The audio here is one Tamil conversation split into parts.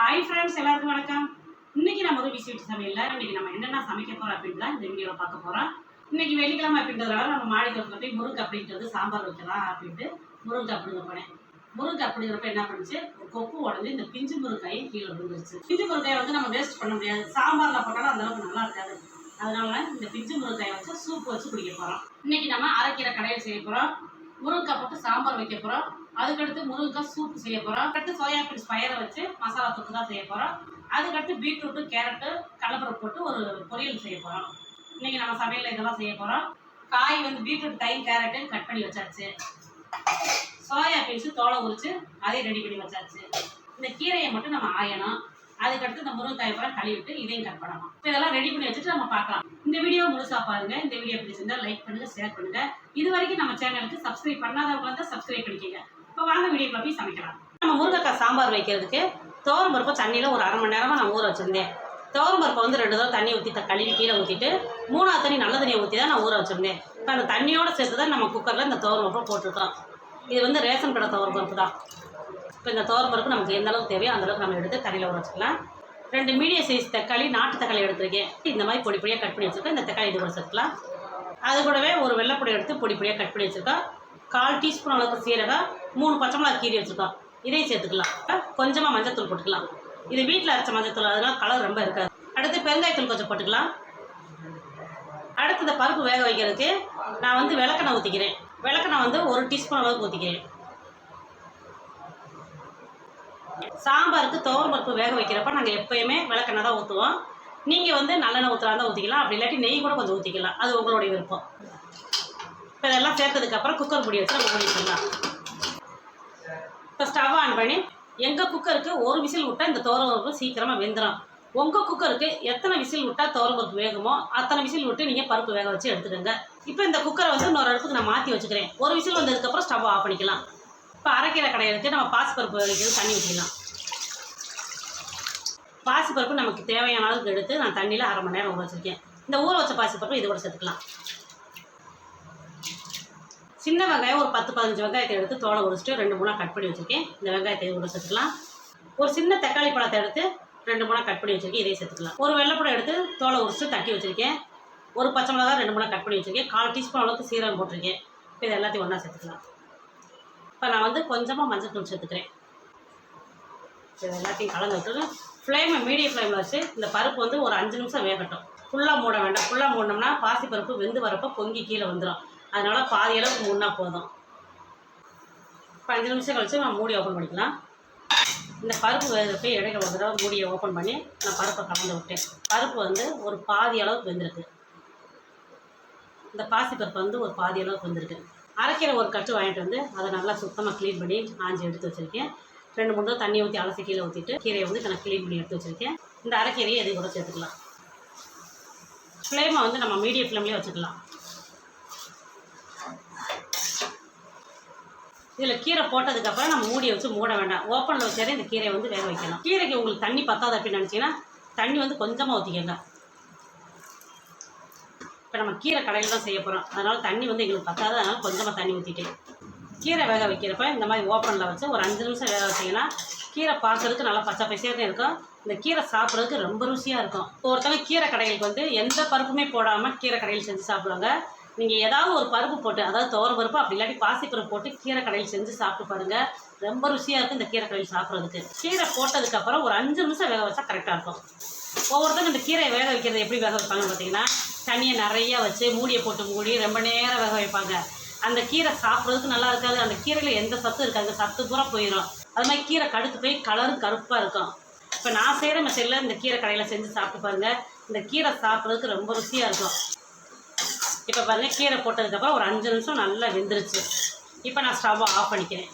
ஹாய் ஃப்ரெண்ட்ஸ் எல்லாருக்கும் வணக்கம். இன்னைக்கு நம்ம ஒரு விசிட் சமையல இன்னைக்கு நம்ம என்னென்ன சமைக்க போறோம் அப்படின்னு தான் இந்த வீடியோவில் பார்க்க போறோம். இன்னைக்கு வெள்ளிக்கிழமை அப்படின்றதுனால நம்ம மாடி தோட்டத்தில் போய் முருங்கை அப்படின்றது சாம்பார் வைக்கலாம் அப்படின்ட்டு முருங்கை அப்படிங்க போனேன். முருங்கை அப்படிங்கிறப்ப என்ன பண்ணுச்சு? ஒரு கொப்பு உடஞ்சு இந்த பிஞ்சு முருங்காயும் கீழே விழுந்துருச்சு. பிஞ்சு முருங்காயை வந்து நம்ம வேஸ்ட் பண்ண முடியாது. சாம்பாரில் போட்டாலும் அந்த அளவுக்கு நல்லா இருக்காது. அதனால இந்த பிஞ்சு முருங்காயை வச்சு சூப் வச்சு குடிக்க போறோம். இன்னைக்கு நம்ம அரைக்கீரை கடையில் செய்ய போறோம். முருங்கைக்காய் போட்டு சாம்பார் வைக்க போறோம். அதுக்கடுத்து முருங்கைக்காய் சூப்பு செய்ய போகிறோம் அடுத்து சோயா பீன்ஸ் பயிரை வச்சு மசாலா தொக்கு தான் செய்ய போகிறோம் அதுக்கடுத்து பீட்ரூட்டு கேரட்டு கடலப்பருப்பு போட்டு ஒரு பொரியல் செய்ய போகிறோம் இன்றைக்கி நம்ம சமையலில் இதெல்லாம் செய்ய போகிறோம் காய் வந்து பீட்ரூட் தையும் கேரட்டு கட் பண்ணி வச்சாச்சு. சோயா பீன்ஸ் தோலை உரித்து அதையும் ரெடி பண்ணி வச்சாச்சு. இந்த கீரையை மட்டும் நம்ம ஆயணும். அதுக்கடுத்து இந்த முருங்கைக்காய் பழம் கழுவிட்டு இதையும் கட் பண்ணணும். இப்போ இதெல்லாம் ரெடி பண்ணி வச்சுட்டு நம்ம பார்க்கலாம். இந்த வீடியோ முழுசா பாருங்க. இந்த வீடியோ பிடிச்சிருந்தா லைக் பண்ணுங்க ஷேர் பண்ணுங்க. இது வரைக்கும் நம்ம சேனலுக்கு சப்ஸ்கிரைப் பண்ணாதவங்க வந்து சப்ஸ்கிரைப் பண்ணிக்கோங்க. இப்போ வாங்க வீடியோ போய் சமைக்கலாம். நம்ம முருங்கைக்காய் சாம்பார் வைக்கிறதுக்கு துவரம் பருப்பு தண்ணியில் ஒரு அரை மணி நேரமாக நான் ஊற வச்சுருந்தேன். துவரம் பருப்பை வந்து ரெண்டு தடவை தண்ணி ஊற்றி கழுவி கீழே ஊற்றிட்டு மூணாவது தண்ணி நல்ல தண்ணியை ஊற்றி தான் நான் ஊற வச்சுருந்தேன். இப்போ அந்த தண்ணியோட சேர்த்து தான் நம்ம குக்கரில் இந்த துவரம் போட்டிருக்கோம் இது வந்து ரேஷன் கடை துவரம் பருப்பு தான். இப்போ இந்த துவரம் பருப்பு நமக்கு எந்த அளவுக்கு தேவையோ அந்தளவுக்கு நம்ம எடுத்து தண்ணியில் ஊற வச்சுக்கலாம். ரெண்டு மீடியம் சைஸ் தக்காளி நாட்டு தக்காளி எடுத்திருக்கேன். இந்த மாதிரி பொடி பொடியாக கட் பண்ணி வச்சுருக்கேன் இந்த தக்காளி இது கூட சேர்த்துக்கலாம். அது கூடவே ஒரு வெள்ளைப்பொடி எடுத்து பொடி பொடியாக கட் பண்ணி வச்சுருக்கோம். கால் டீஸ்பூன் அளவுக்கு சீரகம் மூணு பச்சை மிளகா கீரி வச்சுருக்கோம். இதையும் சேர்த்துக்கலாம். கொஞ்சமாக மஞ்சத்தூள் போட்டுக்கலாம். இது வீட்டில் அரைச்ச மஞ்சத்தூள் அதனால கலர் ரொம்ப இருக்காது. அடுத்து பெருங்காயத்தூள் கொஞ்சம் போட்டுக்கலாம். அடுத்து இந்த பருப்பு வேக வைக்கிறதுக்கு நான் வந்து விளக்கெண்ணெய் ஊற்றிக்கிறேன் விளக்கெண்ணெய் வந்து ஒரு டீஸ்பூன் அளவுக்கு ஊற்றிக்கிறேன் சாம்பாருக்கு துவரம் பருப்பு வேக வைக்கிறப்ப நாங்கள் எப்பயுமே விளக்கெண்ணெய் தான் ஊற்றுவோம் நீங்கள் வந்து நல்லெண்ணெய் ஊற்றுறா தான் ஊற்றிக்கலாம் அப்படி இல்லாட்டி நெய் கூட கொஞ்சம் ஊற்றிக்கலாம் அது உங்களுடைய விருப்பம். இப்போ இதெல்லாம் சேர்த்ததுக்கப்புறம் குக்கர் பொடி வச்சு நம்ம மூடி இப்போ ஸ்டவ் ஆன் பண்ணி எங்கள் குக்கருக்கு ஒரு விசில் விட்டால் இந்த துவரம் பருப்பு சீக்கிரமாக வெந்துடும் உங்கள் குக்கருக்கு எத்தனை விசில் விட்டால் துவரம் பருப்பு வேகுமோ அத்தனை விசில் விட்டு நீங்கள் பருப்பு வேக வச்சு எடுத்துக்கோங்க. இப்போ இந்த குக்கரை வந்து இன்னொரு அடுப்புக்கு நான் மாற்றி வச்சுக்கிறேன். ஒரு விசில் வந்ததுக்கப்புறம் ஸ்டவ் ஆஃப் பண்ணிக்கலாம். இப்போ அரைக்கிற கடையிலுக்கு நம்ம பாசிப்பருப்பு வைக்கிறது தண்ணி ஊற்றிக்கலாம் பாசிப்பருப்பு நமக்கு தேவையான அளவுக்கு எடுத்து நான் தண்ணியில் அரை மணி நேரம் ஊற வச்சுருக்கேன். இந்த ஊற வச்ச பாசிப்பருப்பு இது கூட சேர்த்துக்கலாம். சின்ன வெங்காயம் ஒரு பத்து பதினஞ்சு வெங்காயத்தை எடுத்து தோலை உரிச்சிட்டு ரெண்டு மூணாக கட் பண்ணி வச்சுருக்கேன். இந்த வெங்காயத்தை இது சேர்த்துக்கலாம். ஒரு சின்ன தக்காளி பழத்தை எடுத்து ரெண்டு மூணாக கட் பண்ணி வச்சுருக்கேன். இதையும் சேர்த்துக்கலாம். ஒரு வெள்ளைப்படம் எடுத்து தோலை உரிச்சிட்டு தட்டி வச்சுருக்கேன். ஒரு பச்சை மிளகா ரெண்டு மூணாக கட் பண்ணி வச்சுருக்கேன். கால் டீஸ்பூன் அளவுக்கு சீரகம் போட்டிருக்கேன். இப்போ இது எல்லாத்தையும் ஒன்றா சேர்த்துக்கலாம். இப்போ நான் வந்து கொஞ்சமாக மஞ்சள் தூள் சேர்த்துக்கிறேன். இது எல்லாத்தையும் கலந்து விட்டு ஃப்ளேமை மீடியம் ஃப்ளேமில் வச்சு இந்த பருப்பு வந்து ஒரு அஞ்சு நிமிஷம் வேகட்டும். ஃபுல்லாக மூட வேண்டாம். ஃபுல்லாக மூடினோம்னா பாசி பருப்பு வெந்து வரப்போ பொங்கி கீழே வந்துடும் அதனால் பாதி அளவுக்கு மூடினா போதும். பதினஞ்சு நிமிஷம் கழிச்சு நான் மூடி ஓப்பன் பண்ணிக்கலாம். இந்த பருப்பு வேகிறப்ப இடையில ஒரு தடவை மூடியை ஓப்பன் பண்ணி நான் பருப்பை கலந்து விட்டேன். பருப்பு வந்து ஒரு பாதி அளவுக்கு வெந்திருக்கு. இந்த பாசி பருப்பு வந்து ஒரு பாதி அளவுக்கு வெந்திருக்கு. அரைக்கிற ஒரு கட்டு வாங்கிட்டு வந்து அதை நல்லா சுத்தமாக க்ளீன் பண்ணி ஆஞ்சி எடுத்து வச்சுருக்கேன். ரெண்டு மூணு தண்ணி ஊற்றி அலசி கீழே ஊற்றிட்டு கீரையை வந்து நான் க்ளீன் பண்ணி எடுத்து வச்சுருக்கேன். இந்த அரைக்கீரையை எதையும் கூட சேர்த்துக்கலாம். ஃப்ளேமை வந்து நம்ம மீடியம் ஃப்ளேம்லேயே வச்சுக்கலாம். இதில் கீரை போட்டதுக்கப்புறம் நம்ம மூடியை வச்சு மூட வேண்டாம். ஓப்பனில் வச்சாலே இந்த கீரையை வந்து வேக வைக்கணும். கீரைக்கு உங்களுக்கு தண்ணி பத்தாது அப்படின்னு நினச்சிங்கன்னா தண்ணி வந்து கொஞ்சமாக ஊற்றிக்கங்க இப்போ நம்ம கீரை கடையில் தான் செய்ய போகிறோம் அதனால் தண்ணி வந்து எங்களுக்கு பத்தாது. அதனால் கொஞ்சமாக தண்ணி ஊற்றிட்டேன் கீரை வேக வைக்கிறப்ப இந்த மாதிரி ஓப்பனில் வச்சு ஒரு அஞ்சு நிமிஷம் வேக வச்சிங்கன்னா கீரை பார்க்குறதுக்கு நல்லா பச்சை பசேர்னு இருக்கும். இந்த கீரை சாப்பிட்றதுக்கு ரொம்ப ருசியாக இருக்கும். ஒருத்தவங்க கீரை கடைகளுக்கு வந்து எந்த பருப்புமே போடாமல் கீரை கடையில் செஞ்சு சாப்பிடுவாங்க. நீங்கள் ஏதாவது ஒரு பருப்பு போட்டு அதாவது துவர பருப்பு அப்படி இல்லாட்டி பாசிப்பருப்பு போட்டு கீரை கடையில் செஞ்சு சாப்பிட்டு பாருங்கள் ரொம்ப ருசியாக இருக்கும் இந்த கீரை கடையில் சாப்பிட்றதுக்கு. கீரை போட்டதுக்கப்புறம் ஒரு அஞ்சு நிமிஷம் வேக வச்சா கரெக்டாக இருக்கும். ஒவ்வொருத்தரும் இந்த கீரையை வேக வைக்கிறது எப்படி வேக வைப்பாங்கன்னு பார்த்தீங்கன்னா தண்ணியை நிறைய வச்சு மூடியை போட்டு மூடி ரொம்ப நேரம் வேக வைப்பாங்க. அந்த கீரை சாப்பிட்றதுக்கு நல்லா இருக்காது. அந்த கீரையில் எந்த சத்தும் இருக்காது. சத்து பூரா போயிடும் அது மாதிரி கீரை கடுத்து போய் கலரும் கருப்பாக இருக்கும். இப்போ நான் செய்கிற மெத்தடில் இந்த கீரை கடையில் செஞ்சு சாப்பிட்டு பாருங்கள் இந்த கீரை சாப்பிட்றதுக்கு ரொம்ப ருசியாக இருக்கும். இப்போ பாருங்கள் கீரை போட்டதுக்கப்புறம் ஒரு அஞ்சு நிமிஷம் நல்லா வெந்துருச்சு. இப்போ நான் ஸ்டவ்வை ஆஃப் பண்ணிக்கிறேன்.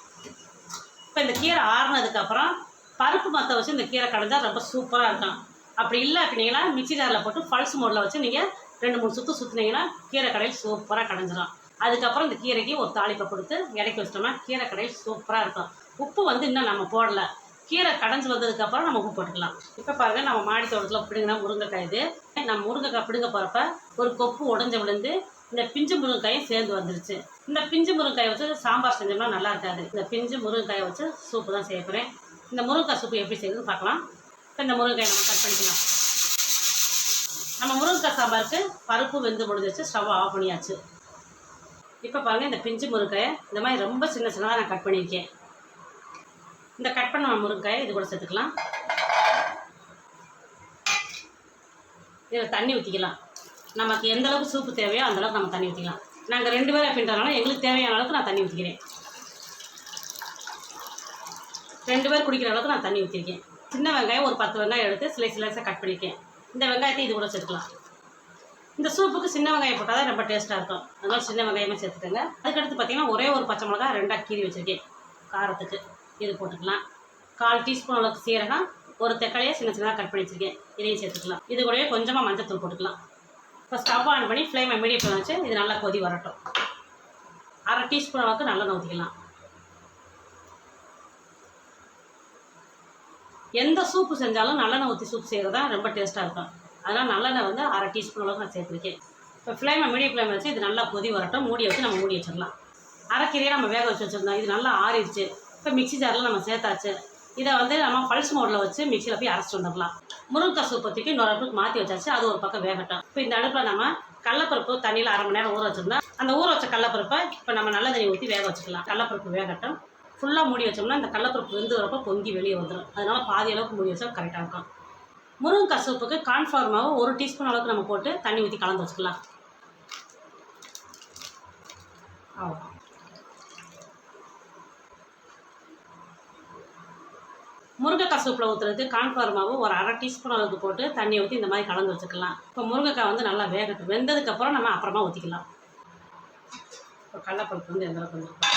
இப்போ இந்த கீரை ஆறுனதுக்கப்புறம் பருப்பு மற்ற வச்சு இந்த கீரை கடைஞ்சால் ரொம்ப சூப்பராக இருக்கும். அப்படி இல்லை அப்படின்னீங்கன்னா மிக்சி ஜாரில் போட்டு பல்ஸ் மோடில் வச்சு நீங்கள் ரெண்டு மூணு சுற்று சுற்றுனீங்கன்னா கீரை கடையில் சூப்பராக கடைஞ்சிரும். அதுக்கப்புறம் இந்த கீரைக்கு ஒரு தாளிப்பை கொடுத்து இறக்கி வச்சிட்டோம்னா கீரை கடையில் சூப்பராக இருக்கும். உப்பு வந்து இன்னும் நம்ம போடலை. கீரை கடைஞ்சி வந்ததுக்கப்புறம் நம்ம உப்பு போட்டுக்கலாம். இப்போ பாருங்க நம்ம மாடி தோட்டத்தில் பிடுங்கினா முருங்கைக்காய் இது. நம்ம முருங்கைக்காய் பிடுங்க போகிறப்ப ஒரு கொப்பு உடஞ்ச விழுந்து இந்த பிஞ்சு முருங்கைக்காயும் சேர்ந்து வந்துருச்சு. இந்த பிஞ்சு முருங்கைக்காயை வச்சு சாம்பார் செஞ்சோம்னா நல்லா இருக்காது. இந்த பிஞ்சு முருங்கைக்காயை வச்சு சூப்பு தான் செய்ய போகிறேன் இந்த முருங்கைக்காய் சூப்பு எப்படி செய்யுதுன்னு பார்க்கலாம். இப்போ இந்த முருங்கைக்காய் நம்ம கட் பண்ணிக்கலாம். நம்ம முருங்கைக்காய் சாம்பாருக்கு பருப்பு வெந்து முடிஞ்சிச்சு ஸ்டவ் ஆஃப் பண்ணியாச்சு. இப்போ பாருங்கள் இந்த பிஞ்சு முருங்கையை இந்த மாதிரி ரொம்ப சின்ன சின்னதாக நான் கட் பண்ணியிருக்கேன். இந்த கட் பண்ண முருங்கக்காயை இது கூட சேர்த்துக்கலாம். இதில் தண்ணி ஊற்றிக்கலாம் நமக்கு எந்த அளவுக்கு சூப்பு தேவையோ அந்த அளவுக்கு நம்ம தண்ணி ஊற்றிக்கலாம் நாங்கள் ரெண்டு பேரும் அப்படின்றதுனால எங்களுக்கு தேவையான அளவுக்கு நான் தண்ணி ஊற்றிக்கிறேன் ரெண்டு பேர் குடிக்கிற அளவுக்கு நான் தண்ணி ஊற்றிருக்கேன் சின்ன வெங்காயம் ஒரு பத்து வெங்காயம் எடுத்து சிலை சிலைஸாக கட் பண்ணியிருக்கேன் இந்த வெங்காயத்தை இது கூட சேர்த்துக்கலாம். இந்த சூப்புக்கு சின்ன வெங்காயம் போட்டால் தான் ரொம்ப டேஸ்ட்டாக இருக்கும். அதனால சின்ன வெங்காயமே சேர்த்துக்கோங்க. அதுக்கடுத்து பார்த்தீங்கன்னா ஒரே ஒரு பச்சை மிளகா ரெண்டாக கீறி வச்சுருக்கேன். காரத்துக்கு. இது போட்டுக்கலாம். கால் டீஸ்பூன் அளவுக்கு சீரகம் ஒரு தக்காளியை சின்ன சின்னதாக கட் பண்ணி வச்சுருக்கேன். இதையும் சேர்த்துக்கலாம். இது கூடவே கொஞ்சமாக மஞ்சத்தூள் போட்டுக்கலாம். இப்போ ஸ்டவ் ஆன் பண்ணி ஃப்ளேமை மீடியம் ஃப்ளேம் வச்சு இது நல்லா கொதி வரட்டும். அரை டீஸ்பூன் அளவுக்கு நல்லெண்ணெய் ஊற்றிக்கலாம் எந்த சூப்பு செஞ்சாலும் நல்லெண்ணெய் ஊற்றி சூப் செய்கிறது தான் ரொம்ப டேஸ்ட்டாக இருக்கும். அதனால் நல்லெண்ணெய் வந்து அரை டீஸ்பூன் அளவுக்கு நான் சேர்த்துருக்கேன். இப்போ ஃப்ளேமை மீடியம் ஃப்ளேம் வச்சு இது நல்லா கொதி வரட்டும். மூடி வச்சு நம்ம மூடி வச்சிடலாம். அரைக்கீரையை நம்ம வேக வச்சு வச்சுருந்தோம். இது நல்லா ஆறிடுச்சு. இப்போ மிக்ஸி ஜாரில் நம்ம சேர்த்தாச்சு. இதை வந்து நம்ம பல்ஸ் மோடில் வச்சு மிக்சியில் போய் அரைச்சிட்டு வந்துடலாம். முருங்கைக்காய் சூப் இன்னொரு அடுப்புக்கு மாற்றி வச்சாச்சு. அது ஒரு பக்கம் வேகட்டும். இப்போ இந்த அடுப்பில் நம்ம கடலப்பருப்பு தண்ணியில் அரை மணி நேரம் ஊற வச்சிருந்தோம் அந்த ஊற வச்ச கடலப்பருப்பை இப்போ நம்ம நல்ல தண்ணி ஊற்றி வேக வச்சுக்கலாம். கடலப்பருப்பு வேகட்டும். ஃபுல்லாக மூடி வச்சோம்னா இந்த கடலப்பருப்பு வெந்து வரப்போ பொங்கி வெளியே வந்துடும் அதனால் பாதி அளவுக்கு மூடி வச்சா கரெக்டாக இருக்கும். முருங்கைக்காய் சூப்புக்கு கான்ஃபார் மாவு ஒரு டீஸ்பூன் அளவுக்கு நம்ம போட்டு தண்ணி ஊற்றி கலந்து வச்சுக்கலாம். அவ்வளோ முருங்கைக்காய் சூப்பில் ஊற்றுறது கார்ன்ஃப்ளவர் மாவு ஒரு அரை டீஸ்பூன் அளவுக்கு போட்டு தண்ணி ஊற்றி இந்த மாதிரி கலந்து வச்சுக்கலாம். இப்போ முருங்கைக்காய் வந்து நல்லா வேகட்டும். வெந்ததுக்கப்புறம் நம்ம அப்புறமா ஊற்றிக்கலாம் இப்போ கடலப்பருப்பு வந்து எந்த அளவுக்கு வந்துருக்கு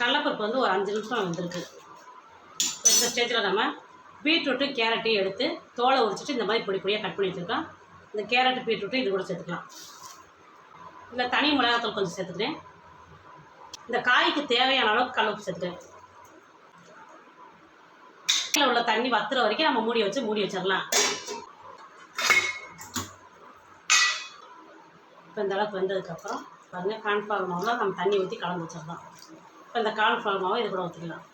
கடலப்பருப்பு வந்து ஒரு அஞ்சு நிமிஷம் வந்திருக்கு. இந்த ஸ்டேஜில் நம்ம பீட்ரூட்டு கேரட்டையும் எடுத்து தோலை உரிச்சிட்டு இந்த மாதிரி பொடி பொடியாக கட் பண்ணி வச்சுருக்கோம் இந்த கேரட்டு பீட்ரூட்டு இது கூட சேர்த்துக்கலாம். இல்லை தனி மிளகாத்தூள் கொஞ்சம் சேர்த்துக்கிறேன். இந்த காய்க்கு தேவையான அளவுக்கு கடலப்பு சேர்த்துக்கிறேன். கீழே உள்ள தண்ணி வத்துற வரைக்கும் நம்ம மூடி வச்சு மூடி வச்சிடலாம் இப்போ இந்த அளவுக்கு வெந்ததுக்கப்புறம் பாருங்கள் கார்ன்ஃப்ளவர் மாவில் நம்ம தண்ணி ஊற்றி கலந்து வச்சிடலாம் இப்போ இந்த கார்ன்ஃப்ளவர் மாவை இது கூட ஊற்றிக்கலாம்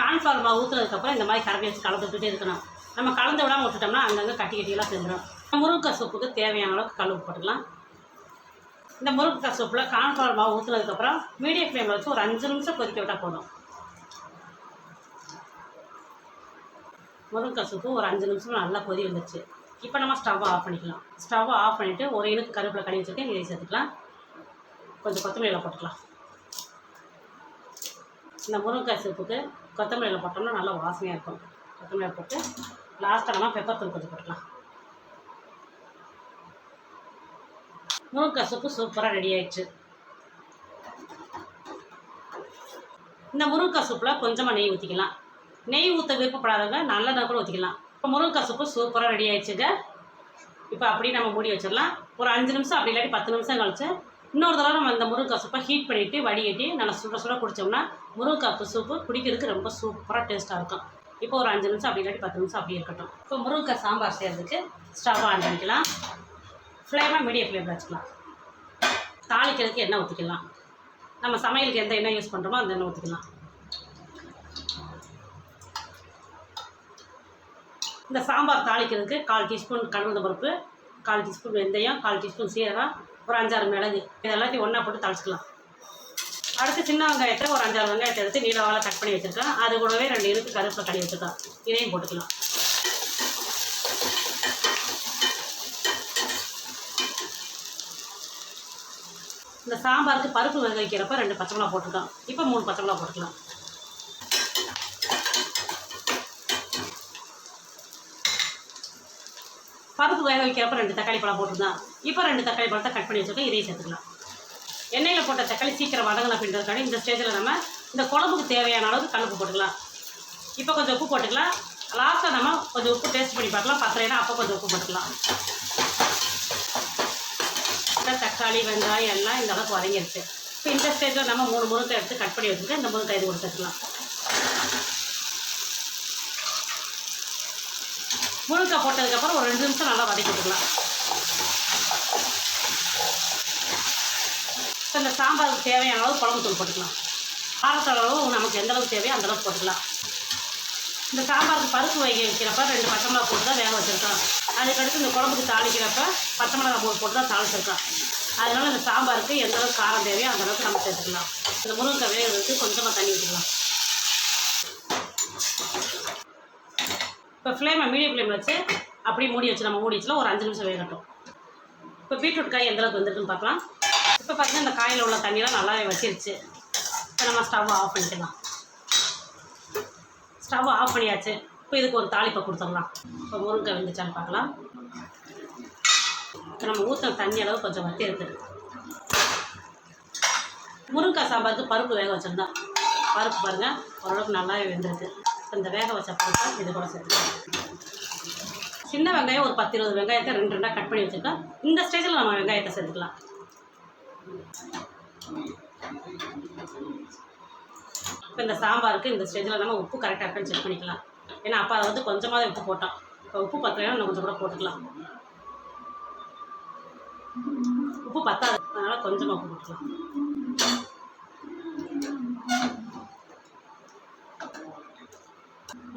கார்ன்ஃப்ளவர் மாவு ஊற்றுனதுக்கப்புறம் இந்த மாதிரி கரண்டி வச்சு கலந்து விட்டுட்டே இருக்கணும். நம்ம கலந்து விடாமல் விட்டுட்டோம்னா அங்கங்கே கட்டி கட்டியெல்லாம் சேர்ந்துடும் முருங்கை சூப்புக்கு தேவையான அளவுக்கு கழுவு போட்டுக்கலாம். இந்த முருங்கைக்காய் சூப்பில் கார்ன்ஃப்ளவர் மாவு ஊற்றுனதுக்கப்புறம் மீடியம் ஃப்ளேமில் வச்சு ஒரு அஞ்சு நிமிஷம் கொதிக்க விட்டால் போதும். முருங்கைக்காய் சூப்பு ஒரு அஞ்சு நிமிஷம் நல்லா கொதி வந்துச்சு இப்போ நம்ம ஸ்டவ்வை ஆஃப் பண்ணிக்கலாம். ஸ்டவ்வை ஆஃப் பண்ணிவிட்டு ஒரு இனுக்கு கருவேப்பிலை கடி வச்சுருக்கேன். இதை சேர்த்துக்கலாம். கொஞ்சம் கொத்தமல்லியில் போட்டுக்கலாம். இந்த முருங்கைக்காய் சூப்புக்கு கொத்தமல்லியில் போட்டோம்னா நல்லா வாசனையாக இருக்கும். கொத்தமல்லியில் போட்டு லாஸ்ட்டாக நம்ம பெப்பர் தூள் கொஞ்சம் போட்டுக்கலாம். முருங்கைக்காய் சூப்பு சூப்பராக ரெடி ஆயிடுச்சு. இந்த முருங்கைக்காய் கொஞ்சமாக நெய் ஊற்றிக்கலாம் நெய் ஊற்ற விருப்பப்படாதவங்க நல்லதாக கூட ஊற்றிக்கலாம் இப்போ முருங்கைக்காய் சூப்பராக ரெடி ஆயிடுச்சுங்க. இப்போ அப்படியே நம்ம மூடி வச்சிடலாம். ஒரு அஞ்சு நிமிஷம் அப்படி இல்லாட்டி பத்து நிமிஷம் கழிச்சு இன்னொரு தடவை நம்ம இந்த முருங்கைக்காய் ஹீட் பண்ணிவிட்டு வடிகட்டி நல்லா சுட சுட குடித்தோம்னா முருங்கைக்காய் சூப்பு குடிக்கிறதுக்கு ரொம்ப சூப்பராக டேஸ்ட்டாக இருக்கும். இப்போ ஒரு அஞ்சு நிமிஷம் அப்படி இல்லாட்டி பத்து நிமிஷம் அப்படி இருக்கட்டும். இப்போ முருங்கக்காய் சாம்பார் செய்கிறதுக்கு ஸ்டவ் ஆன் பண்ணிக்கலாம். ஃப்ளேமாக மீடியம் ஃப்ளேமில் வச்சுக்கலாம். தாளிக்கிறதுக்கு எண்ணெய் ஊற்றிக்கலாம் நம்ம சமையலுக்கு எந்த எண்ணெய் யூஸ் பண்ணுறோமோ அந்த எண்ணெய் ஊற்றிக்கலாம் இந்த சாம்பார் தாளிக்கிறதுக்கு கால் டீஸ்பூன் கடந்த பருப்பு கால் டீஸ்பூன் வெந்தயம் கால் டீஸ்பூன் சீரகம் ஒரு அஞ்சாறு மிளகு. இது எல்லாத்தையும் ஒன்றா போட்டு தாளிச்சிக்கலாம். அடுத்து சின்ன வெங்காயத்தை ஒரு அஞ்சாறு வெங்காயத்தை எடுத்து நீளவாக கட் பண்ணி வச்சுருக்கேன். அது கூடவே ரெண்டு இருக்கு கருப்பை கடி வச்சுருக்கேன். இதையும் போட்டுக்கலாம். இந்த சாம்பாருக்கு பருப்பு வேக வைக்கிறப்ப ரெண்டு பச்சை மிளகா போட்டுருக்கோம் இப்போ மூணு பச்சை மிளகா போட்டுக்கலாம். பருப்பு வேக வைக்கிறப்ப ரெண்டு தக்காளி பழம் போட்டிருந்தோம் இப்போ ரெண்டு தக்காளி பழத்தை கட் பண்ணி வச்சுருக்கோம் இதையும் சேர்த்துக்கலாம். எண்ணெயில் போட்ட தக்காளி சீக்கிரம் வதங்கணும் அப்படின்றதுக்காக இந்த ஸ்டேஜில் நம்ம இந்த குழம்புக்கு தேவையான அளவுக்கு கல்லுப்பு போட்டுக்கலாம். இப்போ கொஞ்சம் உப்பு போட்டுக்கலாம். லாஸ்ட்டாக நம்ம கொஞ்சம் உப்பு டேஸ்ட் பண்ணி பார்க்கலாம். பத்தலைன்னா அப்போ கொஞ்சம் உப்பு போட்டுக்கலாம். இந்த தக்காளி வெங்காயம் எல்லாம் இந்த அளவுக்கு வதங்கிடுச்சு இப்போ இந்த ஸ்டேஜில் நம்ம மூணு முருங்கை எடுத்து கட் பண்ணி வச்சுட்டு இந்த முருங்கை இது கொடுத்துக்கலாம். முருங்கை போட்டதுக்கப்புறம் ஒரு ரெண்டு நிமிஷம் நல்லா வதக்கி விட்டுக்கலாம். இப்போ இந்த சாம்பாருக்கு தேவையான அளவு குழம்பு தூள் போட்டுக்கலாம். காரத்தளவு நமக்கு எந்த அளவுக்கு தேவையோ அந்தளவுக்கு போட்டுக்கலாம். இந்த சாம்பாருக்கு பருப்பு வைக்க வைக்கிறப்ப ரெண்டு பச்சை மிளகா போட்டு தான் வேக வச்சுருக்கலாம் அதுக்கடுத்து இந்த குழம்புக்கு தாளிக்கிறப்ப பச்சை மிளகா போட்டு போட்டு தான் தாளிச்சிருக்கோம். அதனால் இந்த சாம்பாருக்கு எந்த அளவுக்கு காரம் தேவையோ அந்த அளவுக்கு நம்ம சேர்த்துக்கலாம். இந்த முருங்கைக்காய் வேகிறதுக்கு கொஞ்சமாக தண்ணி ஊற்றிக்கலாம் இப்போ ஃப்ளேமை மீடியம் ஃப்ளேமில் வச்சு அப்படியே மூடி வச்சு நம்ம மூடி வச்சுலாம் ஒரு அஞ்சு நிமிஷம் வேகட்டும். இப்போ பீட்ரூட் காய் எந்த அளவுக்கு பார்க்கலாம். இப்போ பார்த்தீங்கன்னா இந்த காயில் உள்ள தண்ணியெலாம் நல்லாவே வச்சிருச்சு இப்போ நம்ம ஸ்டவ் ஆஃப் பண்ணிக்கலாம். ஸ்டவ் ஆஃப் பண்ணியாச்சு. இப்போ இதுக்கு ஒரு தாளிப்பை கொடுத்துடலாம் இப்போ முருங்கை வெந்துச்சான்னு பார்க்கலாம். இப்போ நம்ம ஊற்றின தண்ணி அளவு கொஞ்சம் வத்தி இருக்குது முருங்கைக்காய் சாம்பாருக்கு பருப்பு வேக வச்சுருந்தோம். பருப்பு பாருங்கள் ஓரளவுக்கு நல்லாவே வெந்திருக்கு. இப்போ இந்த வேக வச்ச பருப்பை இது கூட சேர்த்துக்கலாம் சின்ன வெங்காயம் ஒரு பத்து இருபது வெங்காயத்தை ரெண்டு ரெண்டாக கட் பண்ணி வச்சுருக்கோம் இந்த ஸ்டேஜில் நம்ம வெங்காயத்தை சேர்த்துக்கலாம். இப்போ இந்த சாம்பாருக்கு இந்த ஸ்டேஜில் நம்ம உப்பு கரெக்டாக இருக்கான்னு செக் பண்ணிக்கலாம். ஏன்னா அப்பா அதை வந்து கொஞ்சமாக உப்பு போட்டான். இப்போ உப்பு பத்தலைன்னா இன்னும் கொஞ்சம் கூட போட்டுக்கலாம். உப்பு பத்தாது. அதனால் கொஞ்சமாக உப்பு போட்டுக்கலாம்.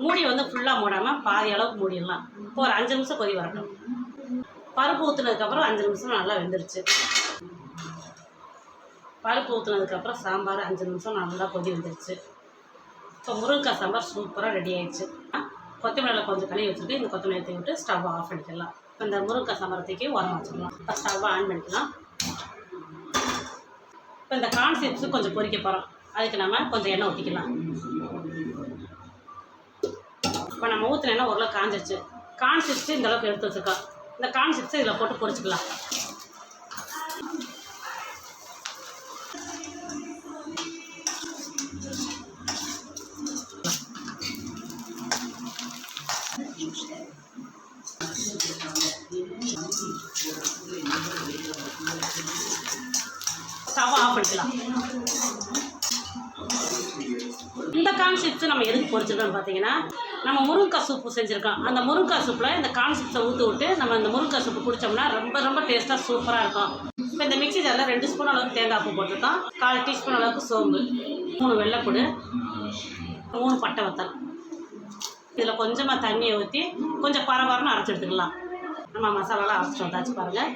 மூடி வந்து ஃபுல்லாக மூடாமல் பாதி அளவுக்கு மூடிடலாம். இப்போ ஒரு அஞ்சு நிமிஷம் கொதி வரட்டும். பருப்பு ஊற்றுனதுக்கப்புறம் அஞ்சு நிமிஷம் நல்லா வெந்துருச்சு. பருப்பு ஊற்றுனதுக்கப்புறம் சாம்பார் அஞ்சு நிமிஷம் நல்லா கொதி வந்துருச்சு. இப்போ முருங்கைக்காய் சாம்பார் சூப்பராக ரெடி ஆயிடுச்சு. கொத்தமல்லியில் கொஞ்சம் கழுவி வச்சுருக்கு இந்த கொத்தமல்லி எடுத்து விட்டு ஸ்டவ் ஆஃப் பண்ணிக்கலாம். இப்போ இந்த முருங்கைக்காய் சாம்பார் தூக்கி உரம் வச்சுக்கலாம் இப்போ ஸ்டவ் ஆன் பண்ணிக்கலாம். இப்போ இந்த கார்ன் சிப்ஸு கொஞ்சம் பொறிக்க போகிறோம் அதுக்கு நம்ம கொஞ்சம் எண்ணெய் ஊற்றிக்கலாம் இப்போ நம்ம ஊற்றின எண்ணெய் ஓரளவு காஞ்சிருச்சு. கார்ன் சிப்ஸு இந்தளவுக்கு எடுத்து வச்சுருக்கோம். இந்த கார்ன் சிப்ஸை இதில் போட்டு பொரிச்சுக்கலாம் ஸ்டவ் இந்த கான்செப்ட்ஸ் நம்ம எதுக்கு பொரிச்சிருக்கோம்னு பார்த்தீங்கன்னா நம்ம முருங்கைக்காய் சூப்பு செஞ்சுருக்கோம். அந்த முருங்கைக்காய் சூப்பில் இந்த கான்செப்ட்ஸை ஊற்றி விட்டு நம்ம இந்த முருங்கைக்காய் சூப்பு குடித்தோம்னா ரொம்ப ரொம்ப டேஸ்ட்டாக சூப்பராக இருக்கும். இப்போ இந்த மிக்ஸி ஜாரில் ரெண்டு ஸ்பூன் அளவுக்கு தேங்காய் பூ போட்டிருக்கோம். கால் டீஸ்பூன் அளவுக்கு சோம்பு. மூணு வெள்ளைப்பூடு மூணு பட்டை வத்தல். இதில் கொஞ்சமாக தண்ணியை ஊற்றி கொஞ்சம் பரபரன்னு அரைச்சி எடுத்துக்கலாம். நம்ம மசாலாலாம் அரைச்சிட்டு வந்தாச்சு பாருங்கள்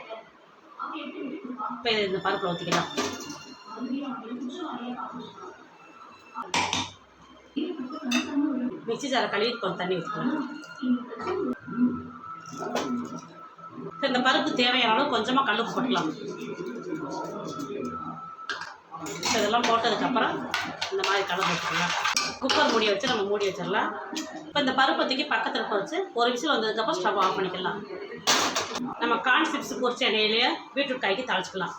இப்போ இது இந்த பருப்பில் ஊற்றிக்கலாம் மிக்ஸி ஜாரை கழுவி கொஞ்சம் தண்ணி ஊற்றிக்கலாம் இந்த பருப்பு தேவையான அளவு கொஞ்சமாக கல்லுப்பு போட்டுக்கலாம். இதெல்லாம் போட்டதுக்கப்புறம் இந்த மாதிரி கலந்து வச்சுக்கலாம் குக்கர் மூடி வச்சு நம்ம மூடி வச்சிடலாம். இப்போ இந்த பருப்பை பக்கத்தில் வச்சு ஒரு விசில் வந்ததுக்கப்புறம் ஸ்டவ் ஆஃப் பண்ணிக்கலாம். நம்ம கார்ன் சிப்ஸ் பொரிச்ச எண்ணெயிலேயே பீட்ரூட் காய்க்கு தாளிச்சிக்கலாம்.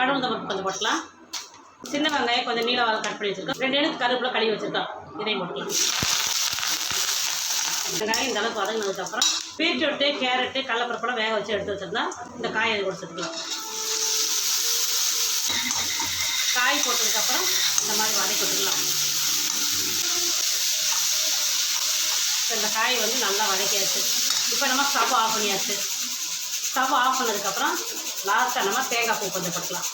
கடவுள் பருப்பு கொஞ்சம் போட்டுக்கலாம். சின்ன வெங்காயம் கொஞ்சம் நீள வாழை கட் பண்ணி வச்சுருக்கோம். ரெண்டு எழுத்து கருப்பில் கழுவி வச்சுருக்கோம். இதையும் போட்டுக்கலாம். வெங்காயம் இந்த அளவுக்கு வதங்கினதுக்கப்புறம் பீட்ரூட்டு கேரட்டு கடலப்பருப்பெல்லாம் வேக வச்சு எடுத்து வச்சுருந்தா இந்த காயை இது கொடுத்துருக்கலாம் காய் போட்டதுக்கப்புறம் இந்த மாதிரி வதக்கி விட்டுக்கலாம். இந்த காய் வந்து நல்லா வதக்கியாச்சு. இப்போ நம்ம ஸ்டவ் ஆஃப் பண்ணியாச்சு. ஸ்டவ் ஆஃப் பண்ணதுக்கப்புறம் லாஸ்ட்டாக நம்ம தேங்காய் பூ கொஞ்சம் போட்டுக்கலாம்.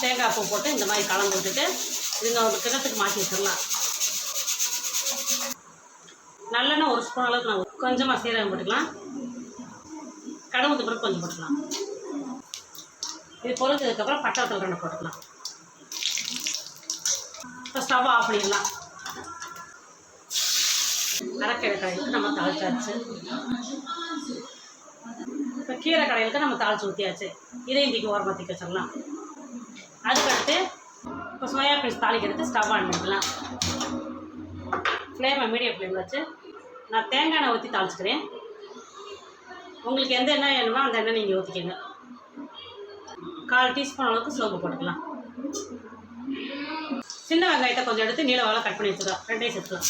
தேங்காய் பூ போட்டு இந்த மாதிரி கலந்து விட்டுட்டு இதுங்க ஒரு கிணத்துக்கு மாற்றி வச்சிடலாம். நல்லெண்ணெய் ஒரு ஸ்பூன் அளவுக்கு நான் கொஞ்சமாக சீரகம் போட்டுக்கலாம். கடவுள் பிறகு கொஞ்சம் போட்டுக்கலாம். இது பொரிஞ்சதுக்கப்புறம் பட்டை ரெண்டு போட்டுக்கலாம். இப்போ ஸ்டவ் ஆஃப் பண்ணிடலாம். அரைக்கீரை கடையிலுக்கு நம்ம தாளிச்சாச்சு. இப்போ கீரை கடையிலுக்கு நம்ம தாளிச்சு ஊற்றியாச்சு இதையும் தூக்கி ஓரமாக தூக்கி வச்சிடலாம். அதுக்கடுத்து இப்போ சோயா பீன்ஸ் தாளிக்கிறதுக்கு ஸ்டவ் ஆன் பண்ணிக்கலாம். ஃப்ளேமை மீடியம் ஃப்ளேமில் வச்சு நான் தேங்காய் எண்ணெய் ஊற்றி தாளிச்சுக்கிறேன். உங்களுக்கு எந்த எண்ணெய் வேணுமோ அந்த எண்ணெய் நீங்கள் ஊற்றிக்கங்க கால் டீஸ்பூன் அளவுக்கு சோப்பு போட்டுக்கலாம். சின்ன வெங்காயத்தை கொஞ்சம் எடுத்து நீல வாழை கட் பண்ணி வச்சுக்கலாம். ரெண்டையும் சேர்த்துக்கலாம்.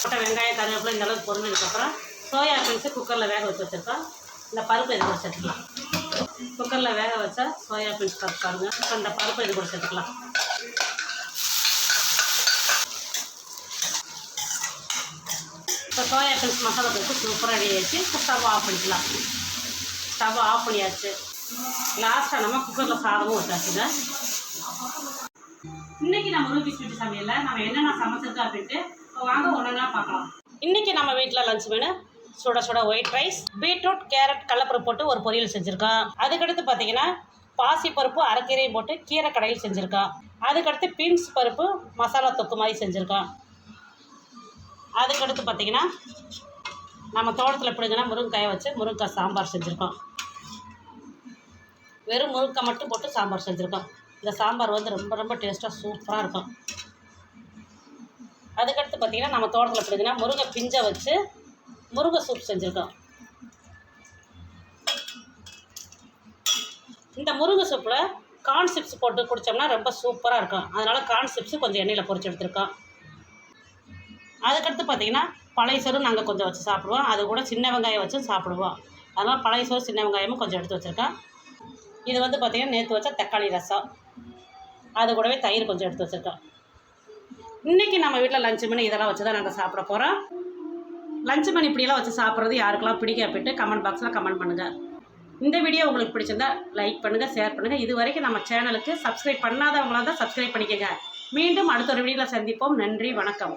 போட்ட வெங்காயம் கருவேப்பிலை இந்த அளவுக்கு பொருந்ததுக்கப்புறம் சோயா பீன்ஸு குக்கரில் வேக வச்சு வச்சுருக்கோம். இந்த பருப்பு இது கூட சேர்த்துக்கலாம். குக்கரில் வேக வச்சா சோயா பீன்ஸ் பருப்பு பாருங்க. இப்போ இந்த பருப்பு இது கூட சேர்த்துக்கலாம். இப்போ சோயா பீன்ஸ் மசாலா போட்டு சூப்பராக ரெடி ஆகிடுச்சு இப்போ ஸ்டவ் ஆஃப் பண்ணிக்கலாம். ஸ்டவ் ஆஃப் பண்ணியாச்சு. லாஸ்ட்டாக நம்ம குக்கரில் சாதமும் வச்சாச்சுங்க இன்னைக்கு நம்ம ரூபி ஸ்வீட் சமையலில் நம்ம என்னென்ன சமைச்சிருக்கோம் அப்படின்ட்டு இப்போ வாங்க ஒன்றா பார்க்கலாம். இன்னைக்கு நம்ம வீட்டில் லஞ்ச் வேணும் சுட சுட ஒயிட் ரைஸ் பீட்ரூட் கேரட் கடலப்பருப்பு போட்டு ஒரு பொரியல் செஞ்சுருக்கோம் அதுக்கடுத்து பார்த்தீங்கன்னா பாசிப்பருப்பு அரைக்கீரை போட்டு கீரை கடையில் செஞ்சுருக்கோம் அதுக்கடுத்து பீன்ஸ் பருப்பு மசாலா தொக்கு மாதிரி செஞ்சுருக்கோம் அதுக்கடுத்து பார்த்தீங்கன்னா நம்ம தோட்டத்தில் பிடுங்கினா முருங்கைக்காயை வச்சு முருங்கைக்காய் சாம்பார் செஞ்சுருக்கோம் வெறும் முருங்கை மட்டும் போட்டு சாம்பார் செஞ்சுருக்கோம் இந்த சாம்பார் வந்து ரொம்ப ரொம்ப டேஸ்ட்டாக சூப்பராக இருக்கும். அதுக்கடுத்து பார்த்தீங்கன்னா நம்ம தோட்டத்தில் பிடிக்குன்னா முருங்கை பிஞ்சை வச்சு முருங்கை சூப் செஞ்சுருக்கோம். இந்த முருங்கை சூப்பில் கார்ன் சிப்ஸ் போட்டு குடித்தோம்னா ரொம்ப சூப்பராக இருக்கும். அதனால் கார்ன் சிப்ஸு கொஞ்சம் எண்ணெயில் பொறிச்சு எடுத்துருக்கோம். அதுக்கடுத்து பார்த்தீங்கன்னா பழைய சோறு நாங்கள் கொஞ்சம் வச்சு சாப்பிடுவோம். அது கூட சின்ன வெங்காயம் வச்சு சாப்பிடுவோம். அதனால் பழைய சோறு சின்ன வெங்காயமும் கொஞ்சம் எடுத்து வச்சுருக்கேன் இது வந்து பார்த்திங்கன்னா நேற்று வச்ச தக்காளி ரசம். அது கூடவே தயிர் கொஞ்சம் எடுத்து வச்சுருக்கோம். இன்றைக்கி நம்ம வீட்டில் லஞ்சு மணி இதெல்லாம் வச்சு தான் நாங்கள் சாப்பிட போகிறோம் லஞ்ச் மணி இப்படியெல்லாம் வச்சு சாப்பிட்றது யாருக்கெல்லாம் பிடிக்க போயிட்டு கமெண்ட் பாக்ஸில் கமெண்ட் பண்ணுங்கள் இந்த வீடியோ உங்களுக்கு பிடிச்சிருந்தா லைக் பண்ணுங்கள் ஷேர் பண்ணுங்கள் இது வரைக்கும் நம்ம சேனலுக்கு சப்ஸ்கிரைப் பண்ணாதவங்களாக தான் சப்ஸ்கிரைப் பண்ணிக்கோங்க. மீண்டும் அடுத்த ஒரு வீடியோவில் சந்திப்போம். நன்றி வணக்கம்.